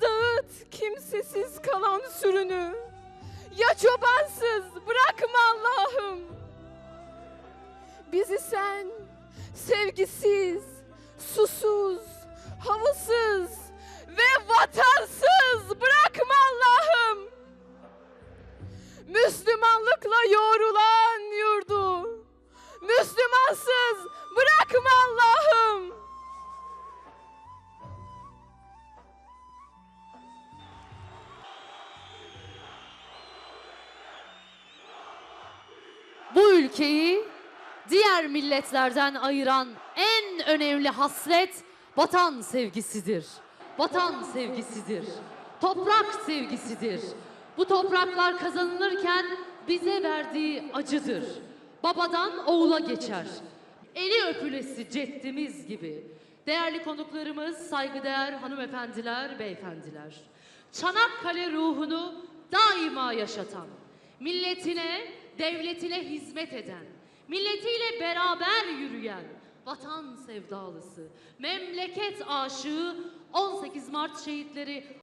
dağıt kimsesiz kalan sürünü. Ya çobansız bırakma Allah'ım. Bizi sen sevgisiz, susuz, havasız ve vatansız bırakma Allah'ım. Müslümanlıkla yoğrulan Bu ülkeyi diğer milletlerden ayıran en önemli haslet vatan sevgisidir. Vatan sevgisidir. Toprak sevgisidir. Bu topraklar kazanılırken bize verdiği acıdır. Babadan oğula geçer. Eli öpülesi ceddimiz gibi. Değerli konuklarımız, saygıdeğer hanımefendiler, beyefendiler. Çanakkale ruhunu daima yaşatan, milletine, devletine hizmet eden, milletiyle beraber yürüyen, vatan sevdalısı, memleket aşığı 18 Mart şehitleri